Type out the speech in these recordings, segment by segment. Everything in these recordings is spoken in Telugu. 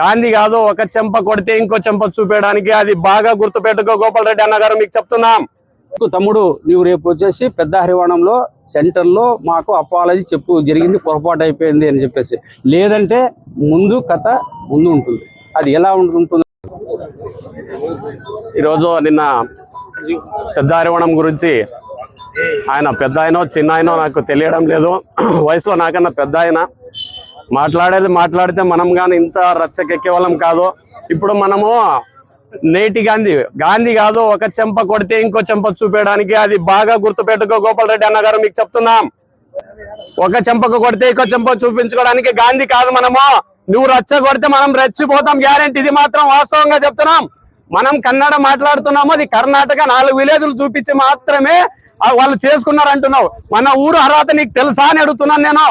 గాంధీ కాదు ఒక చెంప కొడితే ఇంకో చెంప చూపేయడానికి అది బాగా గుర్తుపెట్టుకో గోపాల్ రెడ్డి అన్న గారు మీకు చెప్తున్నాం. తమ్ముడు నీవు రేపు వచ్చేసి పెద్ద హరివాణంలో సెంటర్లో మాకు అపాలజీ చెప్పు జరిగింది పొరపాటు అయిపోయింది అని చెప్పేసి. లేదంటే ముందు కథ ముందు ఉంటుంది. అది ఎలా ఉంటుంది. ఈరోజు నిన్న పెద్ద హరివణం గురించి ఆయన పెద్ద ఆయన చిన్న ఆయన నాకు తెలియడం లేదు. వయసులో నాకన్నా పెద్ద ఆయన. మాట్లాడేది మాట్లాడితే మనం కానీ ఇంత రచ్చకెక్కే వాళ్ళం కాదు. ఇప్పుడు మనము నేటి గాంధీ గాంధీ కాదు ఒక చెంప కొడితే ఇంకో చెంప చూపేయడానికి అది బాగా గుర్తుపెట్టుకో గోపాల్ రెడ్డి అన్నగారు మీకు చెప్తున్నాం. ఒక చెంపకు కొడితే ఇంకో చెంప చూపించుకోవడానికి గాంధీ కాదు మనము. నువ్వు రచ్చ కొడితే మనం రెచ్చిపోతాం గ్యారెంటీ ఇది మాత్రం వాస్తవంగా చెప్తున్నాం. మనం కన్నడ మాట్లాడుతున్నాము అది కర్ణాటక నాలుగు విలేజ్లు చూపించి మాత్రమే వాళ్ళు చేసుకున్నారు అంటున్నావు మన ఊరు అర్హత నీకు తెలుసా అని అడుగుతున్నాను నేను.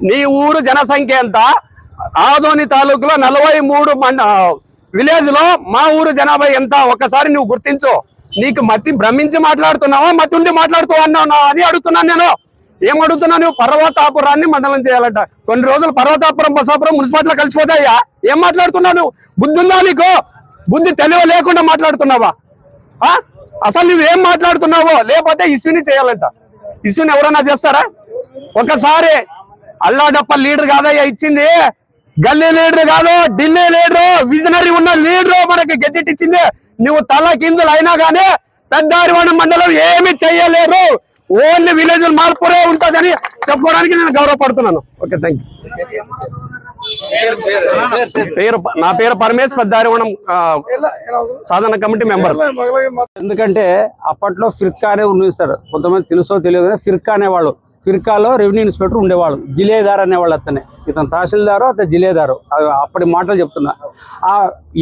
నీ ఊరు జనసంఖ్య ఎంత? ఆదోని తాలూకులో నలభై మూడు మండ విలేజ్లో మా ఊరు జనాభా ఎంత? ఒక్కసారి నువ్వు గుర్తించు. నీకు మతి భ్రమించి మాట్లాడుతున్నావా? మతి ఉండి మాట్లాడుతూ అన్నావు అని అడుగుతున్నాను నేను. ఏం అడుగుతున్నా నువ్వు? పర్వతాపురాన్ని మండలం చేయాలంట. కొన్ని రోజులు పర్వతాపురం బసాపురం మున్సిపాలిటీలో కలిసిపోతాయా? ఏం మాట్లాడుతున్నావు నువ్వు? బుద్ధి ఉందా నీకు? బుద్ధి తెలివి లేకుండా మాట్లాడుతున్నావా? ఆ? అసలు నువ్వు ఏం మాట్లాడుతున్నావో? లేకపోతే ఇష్యూని చేయాలంట. ఇష్యూని ఎవరైనా చేస్తారా? ఒకసారి అల్లాడప్ప లీడర్ కాదయ్యా ఇచ్చింది. గల్లీ లీడర్ కాదు ఢిల్లీ లీడర్ విజనరీ ఉన్న లీడర్ మనకి గెజెట్ ఇచ్చింది. నువ్వు తల కిందులు అయినా కానీ పెద్దారివాణ మండలం ఏమి చెయ్యలేరు. ఓన్లీ విలేజ్ మార్పురే ఉంటుందని చెప్పుకోవడానికి నేను గౌరవపడుతున్నాను. ఓకే థ్యాంక్ యూ పేరు నా పేరు పరమేశ్ పెద్దారివణం సాధన కమిటీ మెంబర్. ఎందుకంటే అప్పట్లో ఫిర్కా అనే ఉంది సార్ కొంతమంది తెలుసో తెలియదు కానీ ఫిర్కా అనేవాళ్ళు. ఫిర్కాలో రెవెన్యూ ఇన్స్పెక్టర్ ఉండేవాళ్ళు. జిలేదార్ అనేవాళ్ళు అతనే. ఇతను తహసీల్దారు అతను జిలేదారు. అప్పటి మాటలు చెప్తున్నా. ఆ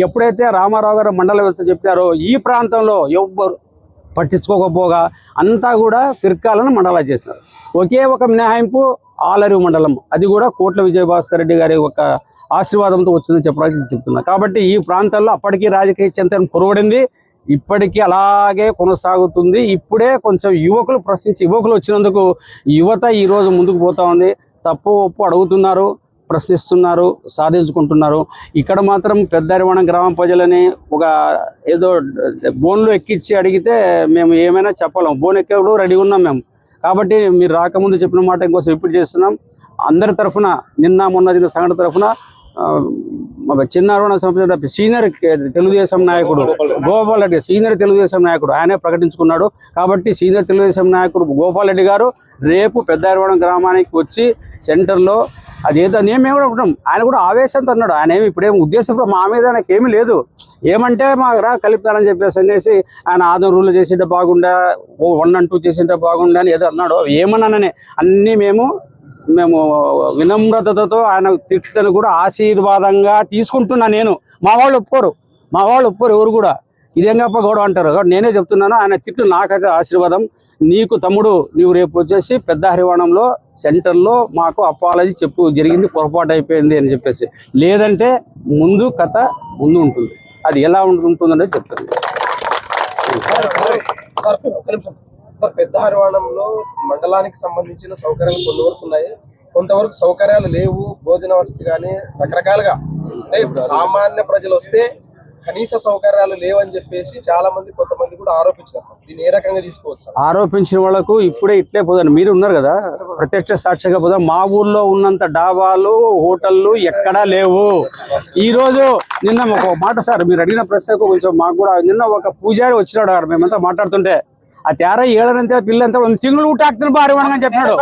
ఎప్పుడైతే రామారావు గారు మండల వ్యవస్థ చెప్పారో ఈ ప్రాంతంలో ఎవ్వరు పట్టించుకోకపోగా అంతా కూడా ఫిర్కాలను మండలా చేశారు. ఒకే ఒక మినహాయింపు ఆలరి మండలం. అది కూడా కోట్ల విజయభాస్కర్ రెడ్డి గారి ఒక ఆశీర్వాదంతో వచ్చిందని చెప్పడానికి చెప్తున్నా. కాబట్టి ఈ ప్రాంతాల్లో అప్పటికీ రాజకీయ చింతన పొరవడింది ఇప్పటికీ అలాగే కొనసాగుతుంది. ఇప్పుడే కొంచెం యువకులు ప్రశ్నించి యువకులు వచ్చినందుకు యువత ఈరోజు ముందుకు పోతా ఉంది. తప్పు ఒప్పు అడుగుతున్నారు ప్రశ్నిస్తున్నారు సాధించుకుంటున్నారు. ఇక్కడ మాత్రం పెద్దరివణం గ్రామ ప్రజలని ఒక ఏదో బోన్లు ఎక్కించి అడిగితే మేము ఏమైనా చెప్పలేం. బోన్ ఎక్కేప్పుడు రెడీ ఉన్నాం మేము. కాబట్టి మీరు రాకముందు చెప్పిన మాట ఇంకోసం రిపీట్ చేస్తున్నాం. అందరి తరఫున నిన్న మొన్న జరిగిన సంఘటన తరఫున ఆ, మన సంబంధించిన సీనియర్ తెలుగుదేశం నాయకుడు గోపాల్ రెడ్డి సీనియర్ తెలుగుదేశం నాయకుడు ఆయనే ప్రకటించుకున్నాడు. కాబట్టి సీనియర్ తెలుగుదేశం నాయకుడు గోపాల్ రెడ్డి గారు రేపు పెద్దారవడం గ్రామానికి వచ్చి సెంటర్లో అదేదో నేను మేము కూడా ఉంటాం. ఆయన కూడా ఆవేశంతో అన్నాడు. ఆయన ఏమి ఇప్పుడేమి ఉద్దేశంలో మా మీద ఆయనకేమీ లేదు. ఏమంటే మాకు రా కలుపుతారని చెప్పేసి అనేసి ఆయన ఆదం రూల్ చేసింటే బాగుండా ఓ వన్ అండ్ టూ చేసింటే బాగుండా అని ఏదో అన్నాడు. ఏమన్నాననే అన్నీ మేము మేము వినమ్రతతో ఆయన తిట్టుని కూడా ఆశీర్వాదంగా తీసుకుంటున్నా నేను. మా వాళ్ళు ఒప్పుకోరు. మా వాళ్ళు ఒప్పుకోరు ఎవరు కూడా. ఇదేంగప్ప గౌడవ అంటారు? కాబట్టి నేనే చెప్తున్నాను ఆయన తిట్టు నాకైతే ఆశీర్వాదం. నీకు తమ్ముడు నీవు రేపు వచ్చేసి పెద్ద హరివాణంలో సెంటర్లో మాకు అపాలజీ చెప్పు జరిగింది పొరపాటు అయిపోయింది అని చెప్పేసి. లేదంటే ముందు కథ ముందు ఉంటుంది. అది ఎలా ఉంటుందనే చెప్తాను. సార్ పెద్ద హరివాణంలో మండలానికి సంబంధించిన సౌకర్యాలు కొన్ని వరకు ఉన్నాయి. కొంతవరకు సౌకర్యాలు లేవు. భోజన వసతి కానీ రకరకాలుగా. అంటే ఇప్పుడు సామాన్య ప్రజలు వస్తే కనీస సౌకర్యాలు లేవని చెప్పేసి చాలా మంది కొంతమంది కూడా ఆరోపించారు సార్. దీన్ని ఏ రకంగా తీసుకోవచ్చు ఆరోపించిన వాళ్ళకు ఇప్పుడే ఇట్లే పోదాను మీరు ఉన్నారు కదా? ప్రత్యక్ష సాక్షిగా పోదాం. మా ఊర్లో ఉన్నంత డాబాలు హోటళ్ళు ఎక్కడా లేవు. ఈ రోజు నిన్న ఒక మాట సార్ మీరు అడిగిన ప్రశ్నకు కొంచెం మాకు కూడా నిన్న ఒక పూజారి వచ్చినాడు గారు మేమంతా మాట్లాడుతుంటే ఆ తేరా ఏడనంతే పిల్లంతా ಒಂದು తింగులు ఊటాక్తులు భారీ అని చెప్పినాడు.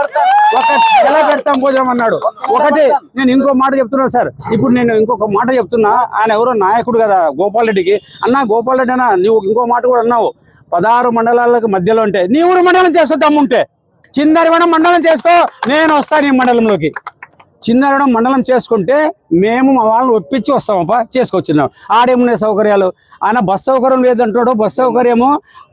ఒక ఎలా పెడతాం భోజనం అన్నాడు. ఒకటి నేను ఇంకో మాట చెప్తున్నాను సార్. ఇప్పుడు నేను ఇంకొక మాట చెప్తున్నా. ఆయన ఎవరో నాయకుడు కదా గోపాల్ రెడ్డికి అన్నా గోపాల్ రెడ్డి అన్న నువ్వు ఇంకో మాట కూడా అన్నావు. పదహారు మండలాలకు మధ్యలో ఉంటే నీ ఊరు మండలం చేసుకో దమ్ముంటే. చిందరివనం మండలం చేసుకో నేను వస్తాను ఈ మండలంలోకి. చిన్నరడం మండలం చేసుకుంటే మేము మా వాళ్ళని ఒప్పించి వస్తామప్పా చేసుకొచ్చినాం ఆడేమున్నాయి సౌకర్యాలు? ఆయన బస్ సౌకర్యం లేదంటాడు బస్ సౌకర్యము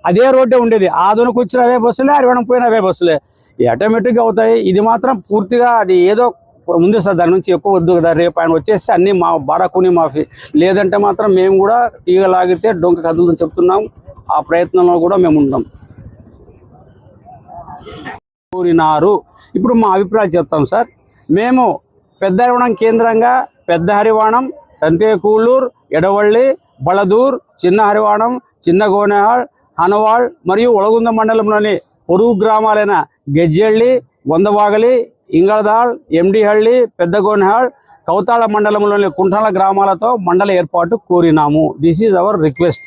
అదే రోడ్డే ఉండేది. ఆదోనికి వచ్చిన అవే బస్సులే అరవడం పోయిన అవే బస్సులే ఆటోమేటిక్గా అవుతాయి. ఇది మాత్రం పూర్తిగా అది ఏదో ముందు సార్ దాని నుంచి ఎక్కువ వద్దు కదా రేపు ఆయన వచ్చేసి అన్ని మా బారాకుని మాఫీ. లేదంటే మాత్రం మేము కూడా తీగ లాగితే డొంక కదులుదని చెప్తున్నాం. ఆ ప్రయత్నంలో కూడా మేము ఉంటాం కోరినారు ఇప్పుడు మా అభిప్రాయం చెప్తాం సార్. మేము పెద్ద హరివాణం కేంద్రంగా పెద్ద హరివాణం సంతేకూలూరు ఎడవళ్ళి బలదూర్ చిన్న హరివాణం చిన్న గోనేహాళ్ హనవాళ్ మరియు ఒలగుంద మండలంలోని పొరుగు గ్రామాలైన గజ్జెళ్ళి వందవాగలి ఇంగళదాళ్ ఎండిహళ్ళి పెద్దగోనెహాళ్ కౌతాళ మండలంలోని కుంఠాల గ్రామాలతో మండల ఏర్పాటు కోరినాము. దిస్ ఈజ్ అవర్ రిక్వెస్ట్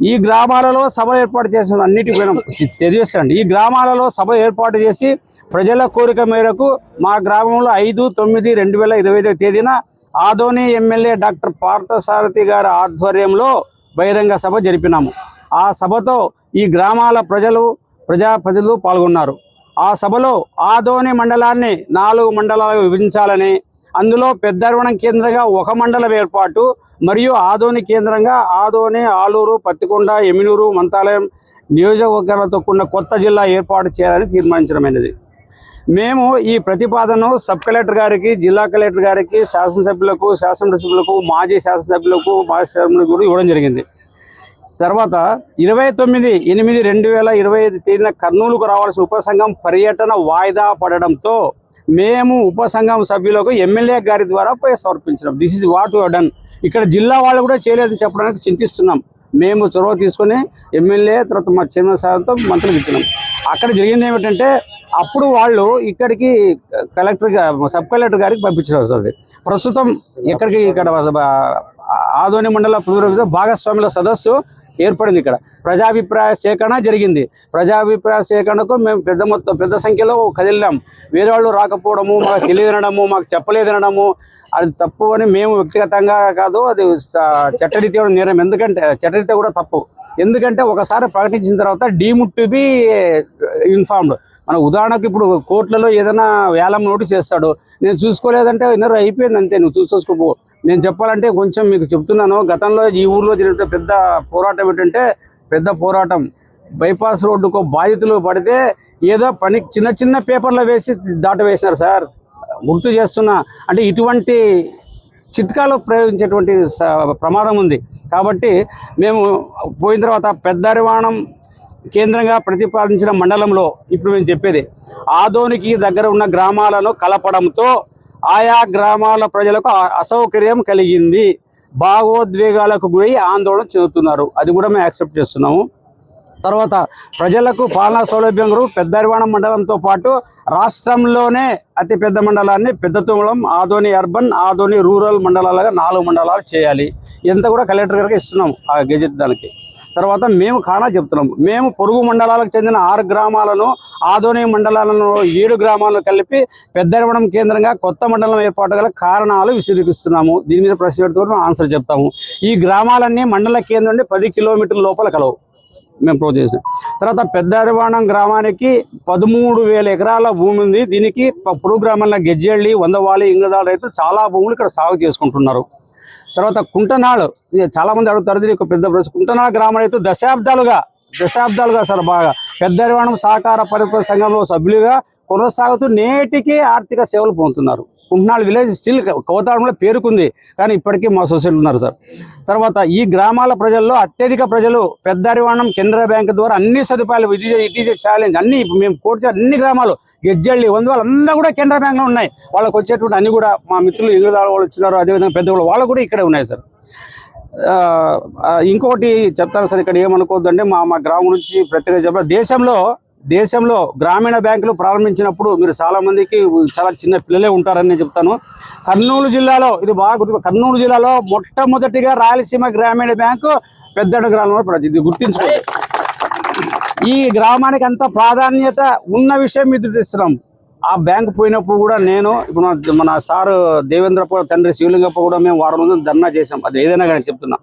ఈ గ్రామాలలో సభ ఏర్పాటు చేసిన అన్నిటికీ తెలియజేస్తాండి ఈ గ్రామాలలో సభ ఏర్పాటు చేసి ప్రజల కోరిక మేరకు మా గ్రామంలో ఐదు తొమ్మిది రెండు వేల ఇరవై ఐదవ తేదీన ఆదోని ఎమ్మెల్యే డాక్టర్ పార్థసారథి గారి ఆధ్వర్యంలో బహిరంగ సభ జరిపినాము. ఆ సభతో ఈ గ్రామాల ప్రజలు ప్రజాప్రతినిధులు పాల్గొన్నారు. ఆ సభలో ఆదోని మండలాన్ని నాలుగు మండలాలుగా విభజించాలని అందులో పెద్దరవణం కేంద్రంగా ఒక మండలం ఏర్పాటు మరియు ఆదోని కేంద్రంగా ఆదోని ఆలూరు పత్తికొండ ఎమినూరు మంతాలయం నియోజకవర్గాలతో కూడిన కొత్త జిల్లా ఏర్పాటు చేయాలని తీర్మానించడమైనది. మేము ఈ ప్రతిపాదనను సబ్ కలెక్టర్ గారికి జిల్లా కలెక్టర్ గారికి శాసనసభ్యులకు శాసనసభ్యులకు మాజీ శాసనసభ్యులకు మాజీ శాసనసభ్యులకు కూడా ఇవ్వడం జరిగింది. తర్వాత ఇరవై తొమ్మిది ఎనిమిది రెండు వేల ఇరవై ఐదు తేదీన కర్నూలుకు రావాల్సిన ఉపసంఘం పర్యటన వాయిదా పడడంతో మేము ఉపసంఘం సభ్యులకు ఎమ్మెల్యే గారి ద్వారా పోయి సమర్పించినాం. This is what you done ఇక్కడ జిల్లా వాళ్ళు కూడా చేయలేదని చెప్పడానికి చింతిస్తున్నాం. మేము చొరవ తీసుకొని ఎమ్మెల్యే తర్వాత మా చైర్మన్ సార్తో మంత్రులు ఇచ్చినాం అక్కడ జరిగింది ఏమిటంటే అప్పుడు వాళ్ళు ఇక్కడికి కలెక్టర్ సబ్ కలెక్టర్ గారికి పంపించారు సార్. ప్రస్తుతం ఎక్కడికి ఇక్కడ ఆదోని మండల పునరుద్ధ భాగస్వాముల సదస్సు ఏర్పడింది ఇక్కడ. ప్రజాభిప్రాయ సేకరణ జరిగింది. ప్రజాభిప్రాయ సేకరణకు మేము పెద్ద మొత్తం పెద్ద సంఖ్యలో కదిలినాం. వేరే వాళ్ళు రాకపోవడము మాకు తెలియదనడము మాకు చెప్పలేదనడము అది తప్పు అని మేము వ్యక్తిగతంగా కాదు అది స- చట్టరీత్యా కూడా నేరం ఎందుకంటే చట్టరీత్యా కూడా తప్పు. ఎందుకంటే ఒకసారి ప్రకటించిన తర్వాత డీముడ్ టు బి ఇన్ఫార్మ్డ్ మన ఉదాహరణకు ఇప్పుడు కోర్టులలో ఏదైనా వేలం నోటీస్ చేస్తాడు. నేను చూసుకోలేదంటే ఇన్నర్ అయిపోయింది అంతే నువ్వు చూసుకోపో నేను చెప్పాలంటే కొంచెం మీకు చెప్తున్నాను. గతంలో ఈ ఊర్లో జరిగిన పెద్ద పోరాటం ఏంటంటే పెద్ద పోరాటం. బైపాస్ రోడ్డుకు బాధితులు పడితే ఏదో పని చిన్న చిన్న పేపర్లో వేసి దాట వేసినారు సార్. గుర్తు చేస్తున్నా. అంటే ఇటువంటి చిట్కాలు ప్రయోగించేటువంటి ప్రమాదం ఉంది. కాబట్టి మేము పోయిన తర్వాత పెద్ద రివాణం కేంద్రంగా ప్రతిపాదించిన మండలంలో ఇప్పుడు మేము చెప్పేది ఆదోనికి దగ్గర ఉన్న గ్రామాలను కలపడంతో ఆయా గ్రామాల ప్రజలకు అ- అసౌకర్యం కలిగింది. భావోద్వేగాలకు గురి ఆందోళన చెందుతున్నారు. అది కూడా మేము యాక్సెప్ట్ చేస్తున్నాము. తర్వాత ప్రజలకు పాలనా సౌలభ్యం కొరకు పెద్దరివాణం మండలంతో పాటు రాష్ట్రంలోనే అతి పెద్ద మండలాన్ని పెద్ద తుమ్మలం ఆదోని అర్బన్ ఆదోని రూరల్ మండలాలుగా నాలుగు మండలాలు చేయాలి. ఎంత కూడా కలెక్టర్ గారికి ఇస్తున్నాం ఆ గెజెట్ దానికి. తర్వాత మేము కానా చెప్తున్నాము. మేము పొరుగు మండలాలకు చెందిన ఆరు గ్రామాలను ఆదోని మండలాలను ఏడు గ్రామాలను కలిపి పెద్దరవడం కేంద్రంగా కొత్త మండలం ఏర్పాటు గల కారణాలు విశదీకరిస్తున్నాము. దీని మీద ప్రశ్న పెడుతూ ఆన్సర్ చెప్తాము. ఈ గ్రామాలన్నీ మండల కేంద్రం నుండి పది కిలోమీటర్ల లోపల కలవు. మేము ప్రూవ్ చేసాం. తర్వాత పెద్దరివాణం గ్రామానికి పదమూడు వేల ఎకరాల భూమి ఉంది. దీనికి ప- పొరుగు గ్రామంలో గెజ్జెళ్ళి వందవాలి ఇంగదాల రైతులు చాలా భూములు ఇక్కడ సాగు చేసుకుంటున్నారు. తర్వాత కుంటనాడు చాలా మంది అడుగుతారు దీనికి ఒక పెద్ద ప్రశ్న కుంటనాడు గ్రామ రైతు దశాబ్దాలుగా దశాబ్దాలుగా సార్ బాగా పెద్దరివాణం సహకార పరిపాలన సంఘంలో సభ్యులుగా కొనసాగుతూ నేటికి ఆర్థిక సేవలు పొందుతున్నారు. కుంటనాడు విలేజ్ స్టిల్ కోతాడంలో పేరుకుంది. కానీ ఇప్పటికీ మా సొసైటీ ఉన్నారు సార్. తర్వాత ఈ గ్రామాల ప్రజల్లో అత్యధిక ప్రజలు పెద్దరివాణం కెనరా బ్యాంక్ ద్వారా అన్ని సదుపాయాలు ఇట్ ఈజ్ ఛాలెంజ్ అన్ని మేము కోర్టు అన్ని గ్రామాలు గెజ్జళ్ళి వంద వాళ్ళు అందరూ కూడా కెనరా బ్యాంక్లో ఉన్నాయి. వాళ్ళకి వచ్చేటువంటి అన్ని కూడా మా మిత్రులు ఇంగ్లీష్ వాళ్ళు వచ్చినారు అదేవిధంగా పెద్ద వాళ్ళు వాళ్ళు కూడా ఇక్కడే ఉన్నాయి సార్. ఇంకోటి చెప్తాను సార్ ఇక్కడ ఏమనుకోవద్దంటే మా మా గ్రామం నుంచి ప్రత్యేక చెప్పాలి. దేశంలో దేశంలో గ్రామీణ బ్యాంకులు ప్రారంభించినప్పుడు మీరు చాలా మందికి చాలా చిన్న పిల్లలే ఉంటారని నేను చెప్తాను. కర్నూలు జిల్లాలో ఇది బాగా గుర్తు కర్నూలు జిల్లాలో మొట్టమొదటిగా రాయలసీమ గ్రామీణ బ్యాంకు పెద్దడ గ్రామంలో ప్రతి- ఇది గుర్తించుకోండి. ఈ గ్రామానికి అంత ప్రాధాన్యత ఉన్న విషయం మీరు తెస్తున్నాం ఆ బ్యాంక్ పోయినప్పుడు కూడా నేను ఇప్పుడు మన- మన సారు దేవేంద్రప్ప తండ్రి శివలింగప్ప కూడా మేము వారం రోజులు ధర్నా చేసాం అది ఏదైనా కానీ చెప్తున్నా.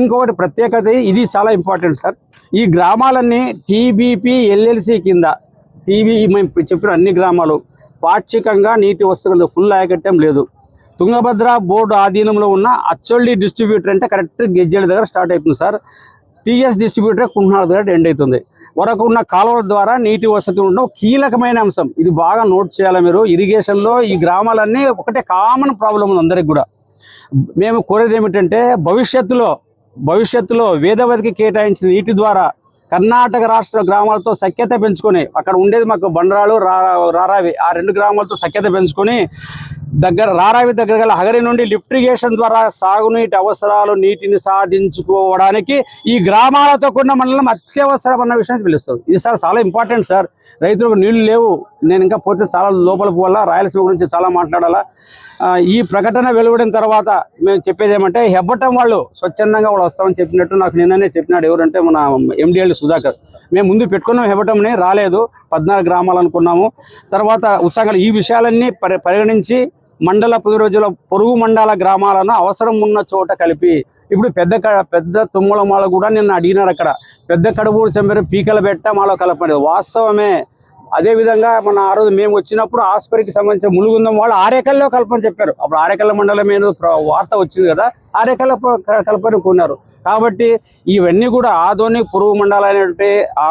ఇంకొకటి ప్రత్యేకత ఇది చాలా ఇంపార్టెంట్ సార్. ఈ గ్రామాలన్నీ టీబీపీ ఎల్ఎల్సి కింద టీబీ మేము చెప్పిన అన్ని గ్రామాలు పాక్షికంగా నీటి వసతులు ఫుల్ ఆయకట్టం లేదు. తుంగభద్ర బోర్డు ఆధీనంలో ఉన్న అచ్చొల్లి డిస్ట్రిబ్యూటర్ అంటే కరెక్ట్ గెజ్జెల దగ్గర స్టార్ట్ అవుతుంది సార్. టీఎస్ డిస్ట్రిబ్యూటర్ కుంటున్నాడు దగ్గర ఎండ్ అవుతుంది. వరకు ఉన్న కాలువల ద్వారా నీటి వసతి ఉండడం కీలకమైన అంశం ఇది బాగా నోట్ చేయాలి మీరు. ఇరిగేషన్లో ఈ గ్రామాలన్నీ ఒకటే కామన్ ప్రాబ్లం ఉంది అందరికి కూడా. మేము కోరేది ఏమిటంటే భవిష్యత్తులో భవిష్యత్తులో వేదవతికి కేటాయించిన నీటి ద్వారా కర్ణాటక రాష్ట్ర గ్రామాలతో సఖ్యత పెంచుకొని అక్కడ ఉండేది మాకు బండరాలు రారావి. ఆ రెండు గ్రామాలతో సఖ్యత పెంచుకొని దగ్గర రారావి దగ్గర గల హగరి నుండి లిఫ్టిగేషన్ ద్వారా సాగునీటి అవసరాలు నీటిని సాధించుకోవడానికి ఈ గ్రామాలతో కూడిన మండలం అత్యవసరం అన్న విషయం పిలుస్తుంది ఇది సార్ చాలా ఇంపార్టెంట్ సార్ రైతులకు నీళ్ళు లేవు. నేను ఇంకా పోతే చాలా లోపల పోవాలా? రాయలసీమ గురించి చాలా మాట్లాడాలా? ఈ ప్రకటన వెలువడిన తర్వాత మేము చెప్పేది ఏమంటే హెబ్బటం వాళ్ళు స్వచ్ఛందంగా వాళ్ళు వస్తామని చెప్పినట్టు నాకు నిన్ననే చెప్పినాడు ఎవరంటే మన ఎండిఎల్ సుధాకర్. మేము ముందు పెట్టుకున్నాం హెబ్బటంని రాలేదు. పద్నాలుగు గ్రామాలు అనుకున్నాము. తర్వాత ఉత్సాహాలు ఈ విషయాలన్నీ పరిగణించి మండల పురోజుల రోజుల పొరుగు మండల గ్రామాలను అవసరం ఉన్న చోట కలిపి ఇప్పుడు పెద్ద పెద్ద తుమ్మల మాల కూడా నిన్న అడిగినారు అక్కడ. పెద్ద కడుబూరు చెంబరి పీకల పెట్ట మాలో కలపండి వాస్తవమే అదే విధంగా మన ఆ రోజు మేము వచ్చినప్పుడు ఆస్పరికి సంబంధించిన ములుగుందం వాళ్ళు ఆరేకల్లో కలపని చెప్పారు. అప్పుడు ఆరేకల్ల మండలం మీద ప్ర- వార్త వచ్చింది కదా ఆరేకల్ల ప- కలపని కొన్నారు. కాబట్టి ఇవన్నీ కూడా ఆదోని పురుగు మండలమైనటువంటి ఆ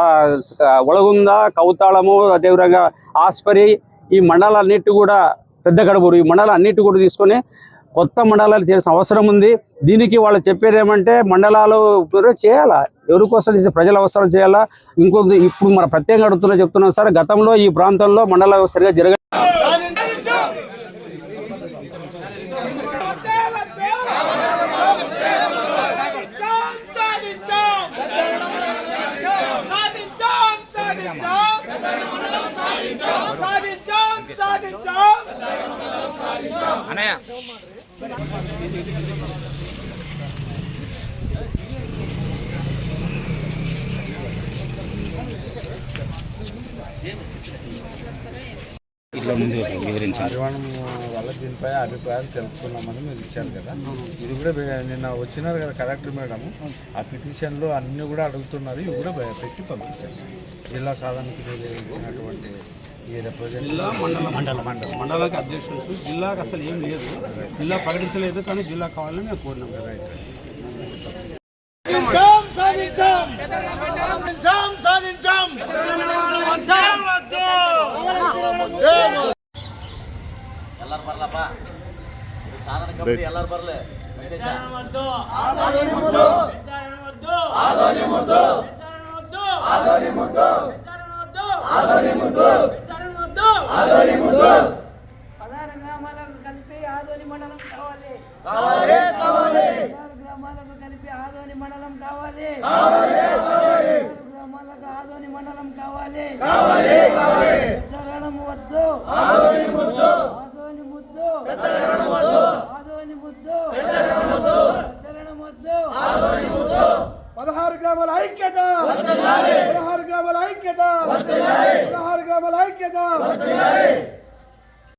ఒలగుంద కౌతాళము అదేవిధంగా ఆస్పరి ఈ మండలాలన్నిటి కూడా పెద్ద కడుపురు. ఈ మండలం అన్నిటి కూడా తీసుకొని కొత్త మండలాలు చేసిన అవసరం ఉంది. దీనికి వాళ్ళు చెప్పేది ఏమంటే మండలాలు చేయాలా? ఎవరి కోసం చేసే ప్రజల అవసరం చేయాలా? ఇంకొక ఇప్పుడు మన ప్రత్యేకంగా అడుగుతున్నా చెప్తున్నాం సార్ గతంలో ఈ ప్రాంతంలో మండలాలు సరిగా జరగ సాధించాం సాధించాం అనయ్య ఇట్లా ముందు వివరించారు వల్ల దీనిపై అభిప్రాయాలు తెలుపుకున్నామని మీరు ఇచ్చారు కదా. ఇది కూడా నిన్న వచ్చినారు కదా కలెక్టర్ మేడం. ఆ పిటిషన్లో అన్నీ కూడా అడుగుతున్నారు. ఇవి కూడా పెట్టి పంపించారు. జిల్లా సాధనకి ఇచ్చినటువంటి జిల్లా మండల మండల మండల మండలానికి అధ్యక్షులు. జిల్లాకు అసలు ఏం లేదు. జిల్లా ప్రకటించలేదు కానీ జిల్లా కావాలని కోరినాం. పదహారు గ్రామాలకు కలిపి ఆదోని మండలం కావాలి. కావాలి కావాలి. పదహారు గ్రామాలకు కలిపి ఆదోని మండలం కావాలి. కావాలి కావాలి. గ్రామాలకు ఆదోని మండలం కావాలి. కావాలి కావాలి. వద్దు. ఆదోని వద్దు గ్రామాల ఐక్యత! పదహారు గ్రామాల ఐక్యత! పదహారు గ్రామాల ఐక్యత!